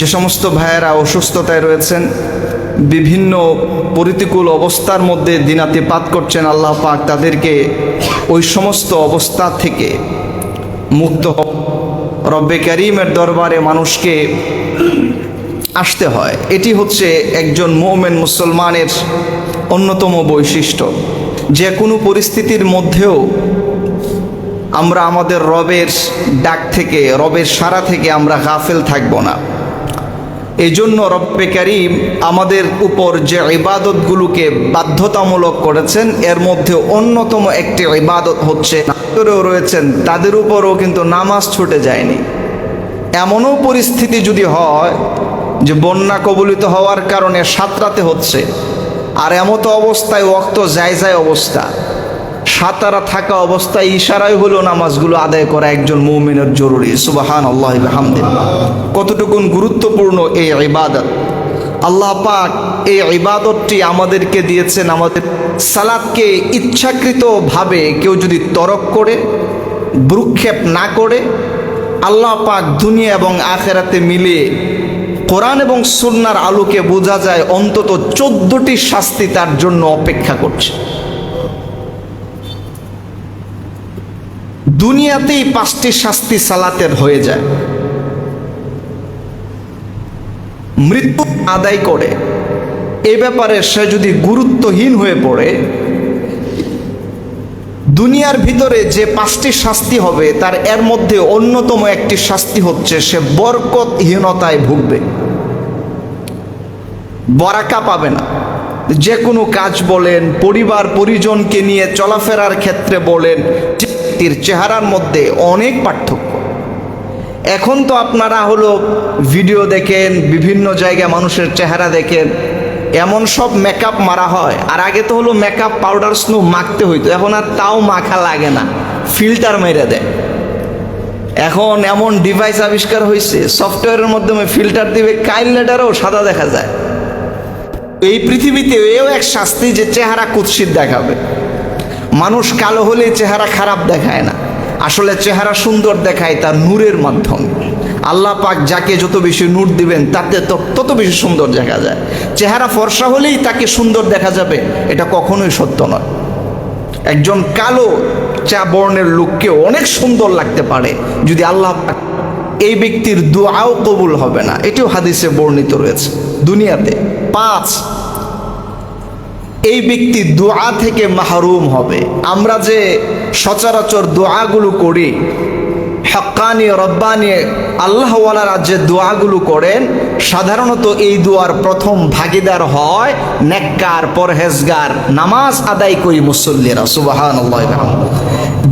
যে সমস্ত ভাইয়েরা অসুস্থতায় রয়েছেন, বিভিন্ন প্রতিকূল অবস্থার মধ্যে দিনাতিপাত করছেন আল্লাহ পাক, তাদেরকে ওই সমস্ত অবস্থা থেকে মুক্ত রব্বে করিমের দরবারে মানুষকে আসতে হয়। এটি হচ্ছে একজন মোমেন মুসলমানের অন্যতম বৈশিষ্ট্য। যে কোনো পরিস্থিতির মধ্যেও আমরা আমাদের রবের ডাক থেকে, রবের সারা থেকে আমরা গাফেল থাকব না। এই জন্য রব্বে করিম আমাদের উপর যে ইবাদতগুলোকে বাধ্যতামূলক করেছেন, এর মধ্যে অন্যতম একটি ইবাদত হচ্ছে ভিতরেও রয়েছেন, তাদের উপরও কিন্তু নামাজ ছুটে যায়নি। এমনও পরিস্থিতি যদি হয় যে বন্যা কবলিত হওয়ার কারণে সাঁতরাতে হচ্ছে, আর এমতো অবস্থায় অক্ত যায় যায় অবস্থা সাঁতারা থাকা অবস্থায় ইশারায় হলো নামাজগুলো আদায় করা একজন মৌমিনের জরুরি। সুবাহান আল্লাহ হামদিল্লাহ কতটুকুন গুরুত্বপূর্ণ এই ইবাদত? আল্লাহ পাক এই ইবাদতটি আমাদেরকে দিয়েছেন, আমাদের সালাদকে ইচ্ছাকৃতভাবে কেউ যদি তরক করে, ভ্রুক্ষেপ না করে, আল্লাহ পাক দুনিয়া এবং আখেরাতে মিলিয়ে কোরআন এবং সুন্নার আলোকে বোঝা যায় অন্তত চোদ্দটি শাস্তি তার জন্য অপেক্ষা করছে। দুনিয়াতেই পাঁচটি শাস্তি সালাতের হয়ে যায়। মৃত্যু আদায় করে। এ ব্যাপারে সে যদি গুরুত্বহীন হয়ে পড়ে, দুনিয়ার ভিতরে যে পাঁচটি শাস্তি হবে, তার এর মধ্যে অন্যতম একটি শাস্তি হচ্ছে সে বরকতহীনতায় ভুগবে। বরাকা পাবে না। যে কোনো কাজ বলেন, পরিবার, পরিজনকে নিয়ে চলাফেরার ক্ষেত্রে বলেন ব্যক্তির চেহারার মধ্যে অনেক পার্থক্য। এখন তো আপনারা হলো ভিডিও দেখেন, বিভিন্ন জায়গায় মানুষের চেহারা দেখেন, এমন সব মেকআপ মারা হয়। আর আগে তো হলো মেকআপ পাউডার স্নো মাখতে হইতো, এখন আর তাও মাখা লাগে না ফিল্টার মেরে দেয়। এখন এমন ডিভাইস আবিষ্কার হয়েছে সফটওয়্যারের মাধ্যমে ফিল্টার দিবে, কাইল লেটারও সাদা দেখা যায়। এই পৃথিবীতে এও এক শাস্তি যে চেহারা কুৎসিত দেখাবে। মানুষ কালো হলে চেহারা খারাপ দেখায় না। আসলে চেহারা সুন্দর দেখায় তার নূরের মাধ্যমে। আল্লাহ পাক যাকে যত বেশি নূর দিবেন, তাতে তত বেশি সুন্দর দেখা যায়। চেহারা ফর্সা হলেই তাকে সুন্দর দেখা যাবে, এটা কখনোই সত্য নয়। একজন কালো চা বর্ণের লোককে অনেক সুন্দর লাগতে পারে, যদি আল্লাহ এই ব্যক্তির দোয়াও কবুল হবে না। এটিও হাদিসে বর্ণিত রয়েছে। দুনিয়াতে পাঁচ এই ব্যক্তি দোয়া থেকে মাহরুম হবে। আমরা যে সচরাচর দোয়াগুলো করি হক্কানি রব্বানি আল্লাহওয়ালারা যে দোয়াগুলো করেন, সাধারণত এই দোয়ার প্রথম ভাগিদার হয় নেককার, পরহেজগার, নামাজ আদায় করি মুসল্লিরা সুবাহান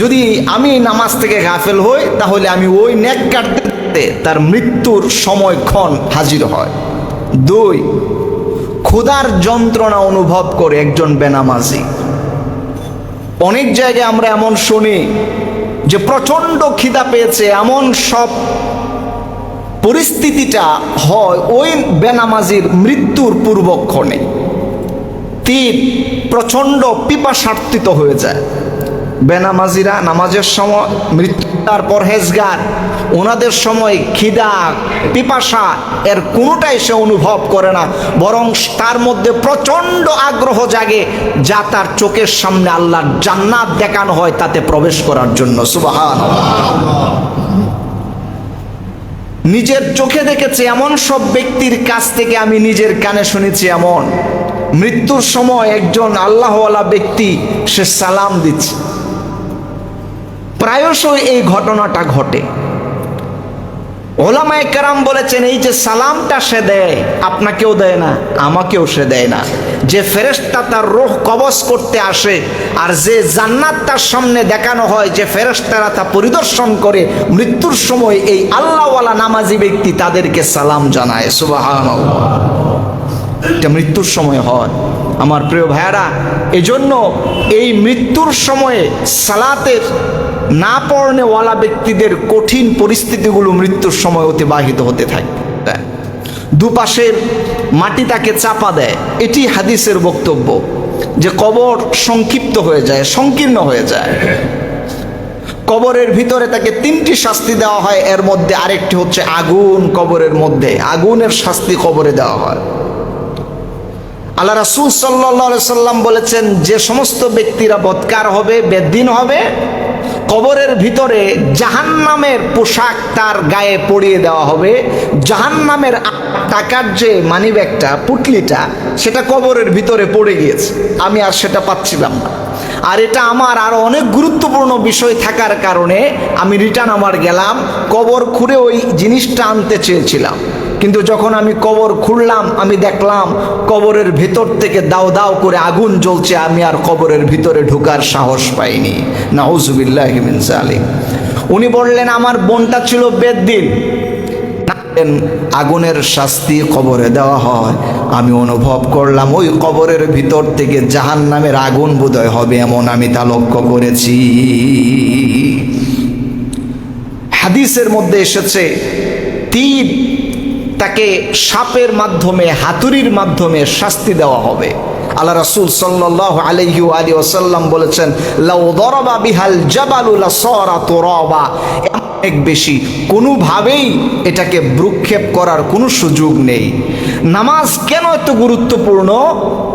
যদি আমি নামাজ থেকে গাফেল হই, তাহলে আমি ওই নেককারতে তার মৃত্যুর সময়ক্ষণ হাজির হয়। দুই ক্ষুধার যন্ত্রণা অনুভব করে একজন বেনামাজি। অনেক জায়গায় আমরা এমন শুনি যে প্রচণ্ড খিদা পেয়েছে, এমন সব পরিস্থিতিটা হয় ওই বেনামাজির মৃত্যুর পূর্বক্ষণে। তীর প্রচণ্ড পিপাসার্থিত হয়ে যায়। বেনামাজিরা নামাজের সময় মৃত্যুর পরহেজগার। ওনাদের সময় খিদা, পিপাসা এর কোনোটাই সে অনুভব করে না। বরং তার মধ্যে প্রচণ্ড আগ্রহ জাগে যা তার চোখের সামনে আল্লাহর জান্নাত দেখানো হয় তাতে প্রবেশ করার জন্য। সুবাহান নিজের চোখে দেখেছে এমন সব ব্যক্তির কাছ থেকে আমি নিজের কানে শুনেছি এমন। মৃত্যুর সময় একজন আল্লাহওয়ালা ব্যক্তি সে সালাম দিচ্ছে। প্রায়শই এই ঘটনাটা ঘটে। ওলামায় কারাম বলেছেন, এই যে সালামটা সে দেয়, আপনাকেও দেয় না, আমাকেও সে দেয় না। যে ফেরেশতা তার রোহ কবজ করতে আসে আর যে জান্নাত তার সামনে দেখানো হয়, যে ফেরেশতারা তা পরিদর্শন করে, মৃত্যুর সময় এই আল্লাহওয়ালা নামাজি ব্যক্তি তাদেরকে সালাম জানায়। সুবাহান এটা মৃত্যুর সময় হয়। আমার প্রিয় ভাইয়ারা, এজন্য এই মৃত্যুর সময়ে সালাতের না পড়নেওয়ালা ব্যক্তিদের কঠিন পরিস্থিতিগুলো মৃত্যুর সময় অতিবাহিত হতে থাকে। দুপাশের মাটি তাকে চাপা দেয়, এটি হাদিসের বক্তব্য যে কবর সংক্ষিপ্ত হয়ে যায়, সংকীর্ণ হয়ে যায়। কবরের ভিতরে তাকে তিনটি শাস্তি দেওয়া হয়, এর মধ্যে আরেকটি হচ্ছে আগুন কবরের মধ্যে। আগুনের শাস্তি কবরে দেওয়া হয়। আল্লাহ রাসুল সাল্লাহ সাল্লাম বলেছেন, যে সমস্ত ব্যক্তিরা বৎকার হবে, বেদিন হবে, কবরের ভিতরে জাহান্নামের পোশাক তার গায়ে পরিয়ে দেওয়া হবে। জাহান্নামের টাকার যে মানি ব্যাগটা পুটলিটা, সেটা কবরের ভিতরে পড়ে গিয়েছে। আমি আর সেটা পাচ্ছিলাম না। আর এটা আমার আরও অনেক গুরুত্বপূর্ণ বিষয় থাকার কারণে আমি রিটার্ন আমার গেলাম, কবর খুঁড়ে ওই জিনিসটা আনতে চেয়েছিলাম। কিন্তু যখন আমি কবর খুললাম, আমি দেখলাম কবরের ভিতর থেকে দাও দাও করে আগুন জ্বলছে, আমি আর কবরের ভিতরে ঢোকার সাহস পাইনি। নাউজুবিল্লাহ সালিম উনি বললেন, আমার বোনটা ছিল বেদ্দিন। আগুনের শাস্তি কবরে দেওয়া হয়। আমি অনুভব করলাম, ওই কবরের ভিতর থেকে জাহান নামের আগুন বোধয় হবে এমন, আমি তা লক্ষ্য করেছি। হাদিসের মধ্যে এসেছে তীর তাকে সাপের মাধ্যমে, হাতুড়ির মাধ্যমে শাস্তি দেওয়া হবে। আল্লাহ রাসূল ওয়া আলিহি ওয়াসাল্লাম বলেছেন, লাউ দরাবা বিহাল জাবালু লাসারা তুরাবা। অনেক বেশি, কোনোভাবেই এটাকে ভ্রুক্ষেপ করার কোনো সুযোগ নেই। নামাজ কেন এত গুরুত্বপূর্ণ?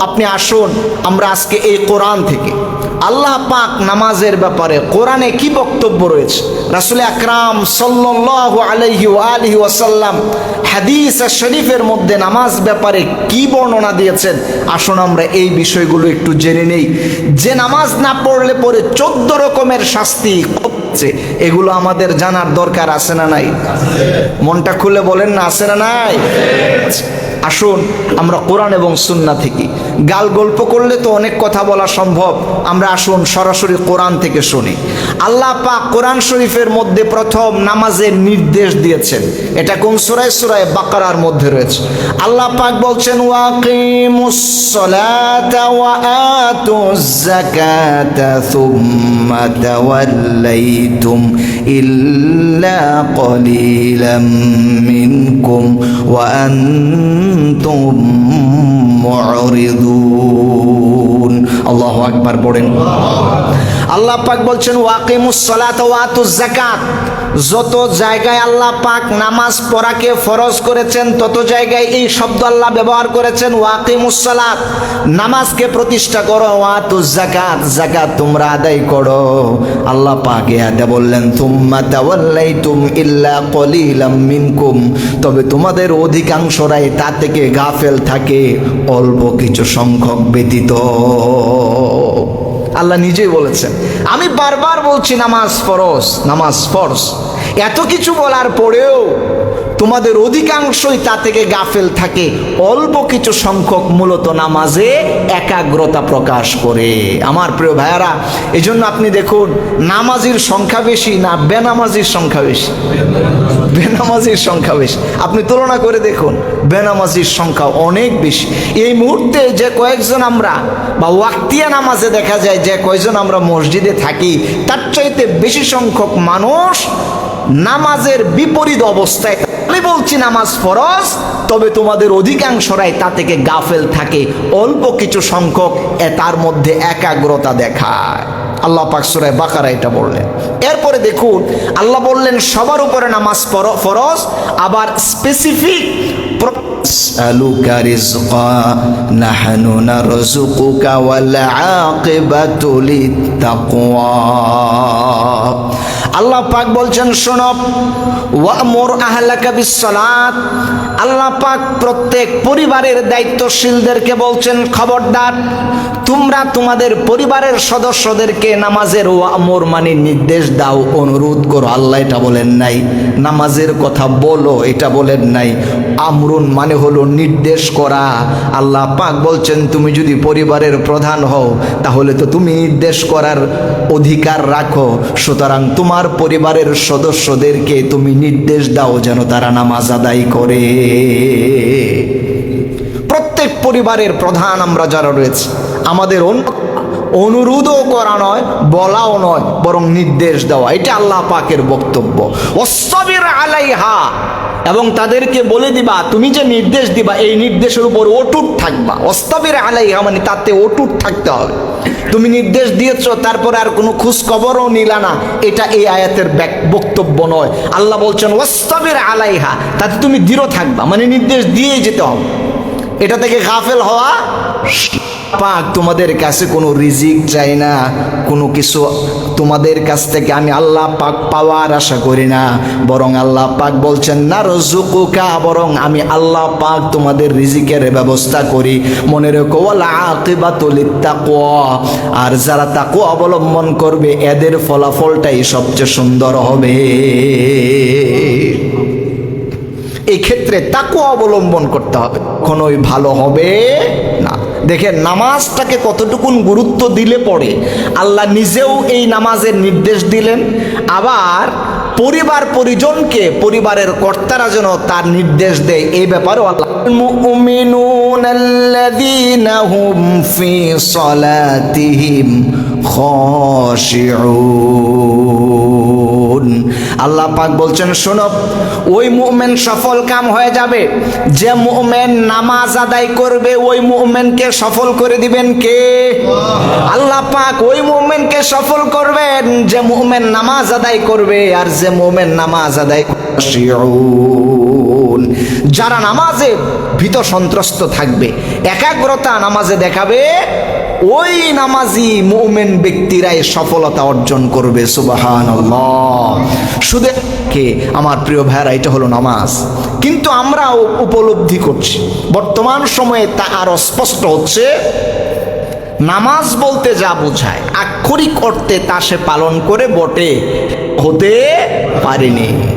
আপনি আসুন, আমরা আজকে এই কোরআন থেকে আল্লাহ পাক নামাজের ব্যাপারে কোরআনে কি বক্তব্য রয়েছে? রাসুল আকরাম সাল্লাল্লাহু আলাইহি ওয়া আলিহি ওয়াসাল্লাম হাদিস শরীফের মধ্যে নামাজ ব্যাপারে কি বর্ণনা দিয়েছেন? আসুন আমরা এই বিষয়গুলো একটু জেনে নেই। যে নামাজ না পড়লে পরে চোদ্দ রকমের শাস্তি হচ্ছে, এগুলো আমাদের জানার দরকার আছে না নাই? মনটা খুলে বলেন না, আছে না নাই? আসুন আমরা কোরআন এবং সুন্না থেকে গাল গল্প করলে তো অনেক কথা বলা সম্ভব আমরা আসুন সরাসরি কোরআন থেকে শুনি আল্লাহ পাক কোরআন শরীফের মধ্যে প্রথম নামাজের নির্দেশ দিয়েছেন এটা কোন সুরায় সুরায় বাকারার মধ্যে রয়েছে আল্লাহ পাক বলছেন ওয়াকিমুস সালাতা ওয়া আতুজ যাকাতা সুম্মা তাওয়াল্লাইতুম ইল্লা قليلا منكم وأنتم মুরিদুন আল্লাহু আকবার পড়েন। আল্লাহ পাক বলছেন ওয়াকিমুস সালাত ওয়া আতুজ যাকাত। যত জায়গায় আল্লাহ পাক নামাজ পড়াকে ফরজ করেছেন, তত জায়গায় এই শব্দ আল্লাহ ব্যবহার করেছেন ওয়াকিমুস সালাত নামাজকে প্রতিষ্ঠা করো ওয়াতুজ যাকাত যাকাত তোমরা আদায় করো। আল্লাহ পাক ইয়াতে বললেন তুম্মা তাওয়াল্লাইতুম ইল্লা কলিলাম মিনকুম। তবে তোমাদের অধিকাংশরাই তা থেকে গাফেল থাকে, অল্প কিছু সংখ্যক ব্যতীত। আল্লাহ নিজেই বলেছেন, আমি বারবার বলছি নামাজ ফরজ নামাজ ফরজ। এত কিছু বলার পরেও তোমাদের অধিকাংশই তা থেকে গাফেল থাকে। অল্প কিছু সংখ্যক মূলত নামাজে একাগ্রতা প্রকাশ করে। আমার প্রিয় ভাইয়ারা এই জন্য আপনি দেখুন, নামাজির সংখ্যা বেশি না বেনামাজির সংখ্যা বেশি? বেনামাজির সংখ্যা বেশি। আপনি তুলনা করে দেখুন, বেনামাজির সংখ্যা অনেক বেশি। এই মুহূর্তে যে কয়েকজন আমরা বা ওয়াক্তিয়া নামাজে দেখা যায়, যে কয়েকজন আমরা মসজিদে থাকি, তার চাইতে বেশি সংখ্যক মানুষ নামাজের বিপরীত অবস্থায় আমি বলছি নামাজ ফরজ, তবে তোমাদের অধিকাংশরাই তা থেকে গাফেল থাকে। অল্প কিছু সংখ্যক তার মধ্যে একাগ্রতা দেখায়। আল্লাহ পাকসুরায় বাকারা এটা বললেন। এরপরে দেখুন, আল্লাহ বললেন, সবার উপরে নামাজ ফরজ, আবার স্পেসিফিক নাহনু আল্লাহ পাক বলছেন শোনব ওয়ামোর আহলাকা বিশ্বনাথ আল্লাহ পাক প্রত্যেক পরিবারের দায়িত্বশীলদেরকে বলছেন, খবরদার, তোমরা তোমাদের পরিবারের সদস্যদেরকে নামাজের ওয়ামোর মানে নির্দেশ দাও, অনুরোধ করো। আল্লাহ এটা বলেন নাই, নামাজের কথা বলো, এটা বলেন নাই। আমরুন মানে হলো নির্দেশ করা। আল্লাহ পাক বলছেন, তুমি যদি পরিবারের প্রধান হও, তাহলে তো তুমি নির্দেশ করার অধিকার রাখো। সুতরাং তোমার পরিবারের সদস্যদেরকে তুমি নির্দেশ দাও যেন তারা নামাজ আদায় করে। প্রত্যেক পরিবারের প্রধান আমরা যারা রয়েছে, আমাদের অনুরোধও করা নয়, বলাও নয়, বরং নির্দেশ দেওয়া। এটা আল্লাহ পাকের বক্তব্য। ওসবির আলাইহা, এবং তাদেরকে বলে দিবা, তুমি যে নির্দেশ দিবা, এই নির্দেশের উপর অটুট থাকবা। ওস্তাবির আলাইহা মানে তাতে অটুট থাকতে হবে। তুমি নির্দেশ দিয়েছ, তারপর আর কোনো খোঁজ খবরও নিলা না। এটা এই আয়াতের বক্তব্য নয়। আল্লাহ বলছেন ওস্তবের আলাইহা তাতে তুমি দৃঢ় থাকবা। মানে নির্দেশ দিয়ে যেতে হবে। এটা থেকে গাফেল হওয়া পাক, তোমাদের কাছে কোনো রিজিক চাই না, কোনো কিছু তোমাদের কাছ থেকে আমি আল্লাহ পাক পাওয়ার আশা করি না। বরং আল্লাহ পাক বলছেন না রজুকুকা বরং আমি আল্লাহ পাক তোমাদের রিজিকের ব্যবস্থা করি। মনে রেখো আর যারা তাকু অবলম্বন করবে, এদের ফলাফলটাই সবচেয়ে সুন্দর হবে। এই ক্ষেত্রে তাকে অবলম্বন করতে হবে। কোনোই ভালো হবে না। দেখেন নামাজটাকে কতটুকুন গুরুত্ব দিলে পড়ে আল্লাহ নিজেও এই নামাজের নির্দেশ দিলেন আবার পরিবার পরিজনকে পরিবারের কর্তারা যেন তার নির্দেশ দেয় এই ব্যাপারেও আল্লাহ المؤمنون الذين هم في صلاتهم خاشعون আল্লাহ পাক বলছেন, শোনো, ওই মুমেন সফল কাম হয়ে যাবে। যে মুমেন নামাজ আদায় করবে, ওই মুমেনকে সফল করে দিবেন কে? আল্লাহ পাক ওই মুমেনকে সফল করবেন, যে মুমেন নামাজ আদায় করবে আর যে মুমেন নামাজ আদায়। যারা নামাজে ভীত সন্ত্রস্ত থাকবে, একাগ্রতা নামাজে দেখাবে ওই নামাজি মুমেন ব্যক্তিরাই সফলতা অর্জন করবে সুবাহান শুধু কে? আমার প্রিয় ভাইরা এটা হলো নামাজ। কিন্তু আমরাও উপলব্ধি করছি। বর্তমান সময়ে তা আরও স্পষ্ট হচ্ছে। নামাজ বলতে যা বোঝায়, আক্ষরিক অর্থে তা সে পালন করে বটে, হতে পারেনি।